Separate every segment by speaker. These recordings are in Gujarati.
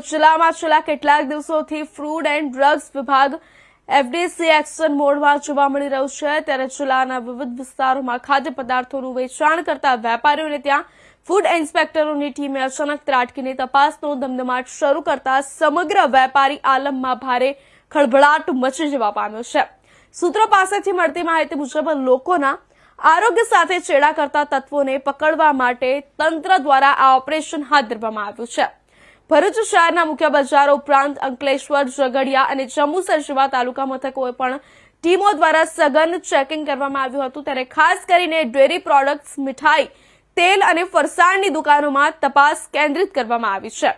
Speaker 1: જિલ્લામાં છેલ્લા કેટલાક દિવસોથી ફૂડ એન્ડ ડ્રગ્સ વિભાગ એફડીસી એક્શન મોડમાં જોવા મળી રહ્યું છે. ત્યારે જિલ્લાના વિવિધ વિસ્તારોમાં ખાદ્ય પદાર્થોનું વેચાણ કરતા વેપારીઓને ત્યાં ફૂડ ઇન્સ્પેક્ટરોની ટીમે અચાનક ત્રાટકીને તપાસનો ધમધમાટ શરૂ કરતા સમગ્ર વેપારી આલમમાં ભારે ખળભળાટ મચી જવા પામ્યો છે. સૂત્રો પાસેથી મળતી માહિતી મુજબ લોકોના આરોગ્ય સાથે ચેડા કરતા તત્વોને પકડવા માટે તંત્ર દ્વારા આ ઓપરેશન હાથ ધરવામાં આવ્યું છે. ભરૂચ શહેરના મુખ્ય બજારો ઉપરાંત અંકલેશ્વર, ઝઘડિયા અને જંબુસર જેવા તાલુકા મથકોએ પણ ટીમો દ્વારા સઘન ચેકિંગ કરવામાં આવ્યું હતું. ત્યારે ખાસ કરીને ડેરી પ્રોડક્ટ્સ મીઠાઈ, તેલ અને ફરસાણની દુકાનોમાં તપાસ કેન્દ્રિત કરવામાં આવી છે.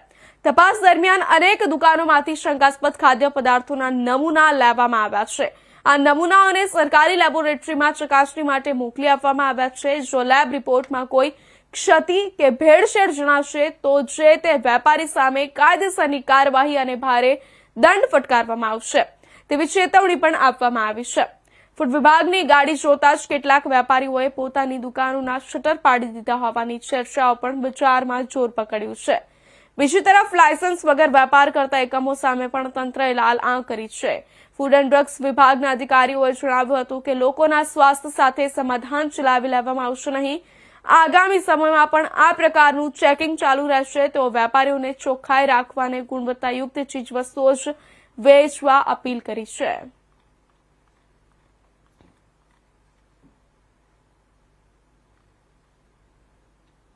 Speaker 1: તપાસ દરમિયાન અનેક દુકાનોમાંથી શંકાસ્પદ ખાદ્ય પદાર્થોના નમૂના લેવામાં આવ્યા છે. આ નમૂનાઓને સરકારી લેબોરેટરીમાં ચકાસણી માટે મોકલી આપવામાં આવ્યા છે. જો લેબ રિપોર્ટમાં કોઈ ક્ષતિ કે ભેળસેળ જણાશે તો જે તે વેપારી સામે કાયદેસરની કાર્યવાહી અને ભારે દંડ ફટકારવામાં આવશે. તેવી ચેતવણી પણ આપવામાં આવી છે. ફૂડ વિભાગની ગાડી જોતા જ કેટલાક વેપારીઓએ પોતાની દુકાનોના શટર પાડી દીધા હોવાની ચર્ચાઓ પણ બજારમાં જોર પકડ્યું છે. બીજી તરફ લાયસન્સ વગર વેપાર કરતા એકમો સામે પણ તંત્રએ લાલ આંખ કરી છે. ફૂડ એન્ડ ડ્રગ્સ વિભાગના અધિકારીઓએ જણાવ્યું હતું કે લોકોના સ્વાસ્થ્ય સાથે સમાધાન ચલાવી લેવામાં આવશે નહીં. આગામી સમયમાં પણ આ પ્રકારનું ચેકિંગ ચાલુ રહેશે. તો વેપારીઓને ચોખ્ખાઈ રાખવા અને ગુણવત્તાયુક્ત ચીજવસ્તુઓ જ વેચવા અપીલ કરી છે.